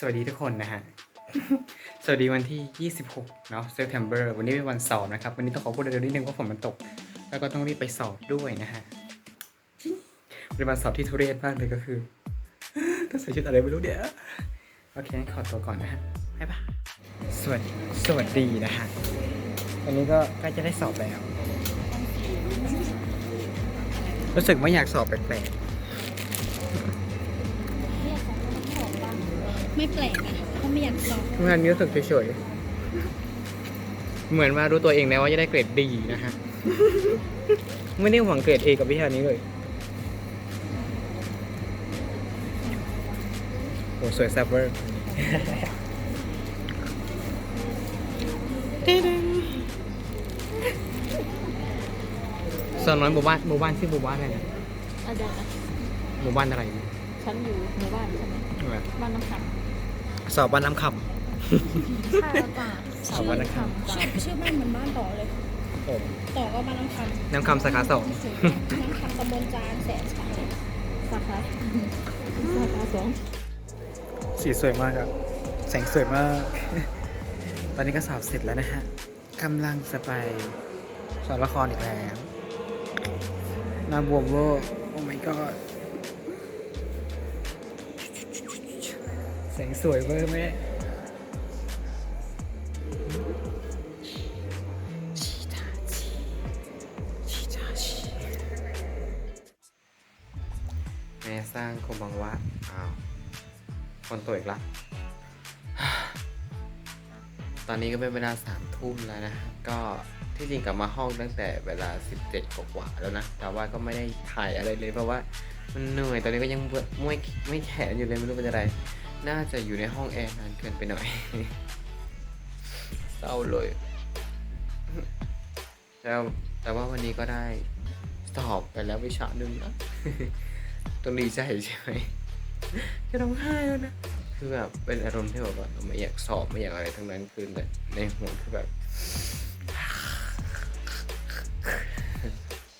สวัสดีทุกคนนะฮะ สวัสดีวันที่ 26 เนาะ September วันนี้เป็นวันสอบนะครับ วันนี้ต้องขอพูดเร็วๆนิดนึงว่าะฝนมันตก แล้วก็ต้องรีบไปสอบด้วยนะฮะเป็นวันสอบที่ทุเรศมากเลยก็คือต้องใส่ชุดอะไรไม่รู้เดี๋ยว โอเคงั้นขอตัวก่อนนะฮะบ๊ายบายสวัสดีสวัสดีนะฮะวันนี้ก็ใกล้จะได้สอบแล้ว รู้สึกไม่อยากสอบแปลก ไม่แปลกนะเพราะไม่อยากสอบๆงานนี้รู้สึกเฉยๆ เหมือนว่ารู้ตัวเองแล้วว่าจะได้เกรดดีนะฮะ ไม่ได้หวังเกรด A กับวิชานี้เลยโอ้สวยแซ่บเวอร์สาวน้อยหมู่บ้านหมู่บ้านชื่อหมู่บ้านอะไรนะอาจารย์นะหมู่บ้านอะไรนะฉันอยู่หมู่บ้านใช่ไหม บ้านน้ำขัง สอบบ้านน้ำคใช่ป่ะสาวบ้านน้ำคชื่อชื่อบ้านเหมือนบ้านต่อเลยำโอ้ต่อก็บ้านน้ำขังน้ำคำสาขาสองน้ำขังตำบลจานแสนชัยสาขาสาขาสองสีสวยมากครับ แสงสวยมาก ตอนนี้ก็สอบเสร็จแล้วนะฮะกำลังจะไปสอนละครอีกแล้วหน้าบวมเวอร์โอ้ my god แสงสวยเวอร์แม่แม่สร้างคงบังว่าอ้าว คนตัวอีกละ ตอนนี้ก็เป็นเวลาสามทุ่มแล้วนะ ก็ที่จริงกลับมาห้องตั้งแต่เวลา 17กว่าแล้วนะ แต่ว่าก็ไม่ได้ถ่ายอะไรเลยเพราะว่ามันเหนื่อย ตอนนี้ก็ยังเมื่อยไม่ไม่แขนอยู่เลยไม่รู้เป็นอะไร น่าจะอยู่ในห้องแอร์นานเกินไปหน่อย เศร้าเลยแล้วแต่ว่าวันนี้ก็ได้สอบไปแล้ววิชาหนึ่งนะต้องดีใจใช่ไหมจะร้องไห้แล้วนะคือแบบเป็นอารมณ์ที่แบบว่าไม่อยากสอบไม่อยากอะไรทั้งนั้นคือในในหัวคือแบบ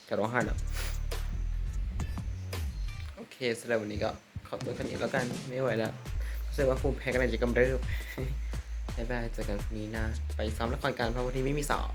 จะร้องไห้แล้วโอเคสำหรับวันนี้ก็ขอบคุณแค่นี้แล้วกันไม่ไหวแล้ว รู้สึกว่าภูมิแพ้กำลังจะกำเริบบ๊ายบายเจอกันพรุ่งนี้นะ ไปซ้อมละครกันเพราะวันนี้ไม่มีสอบ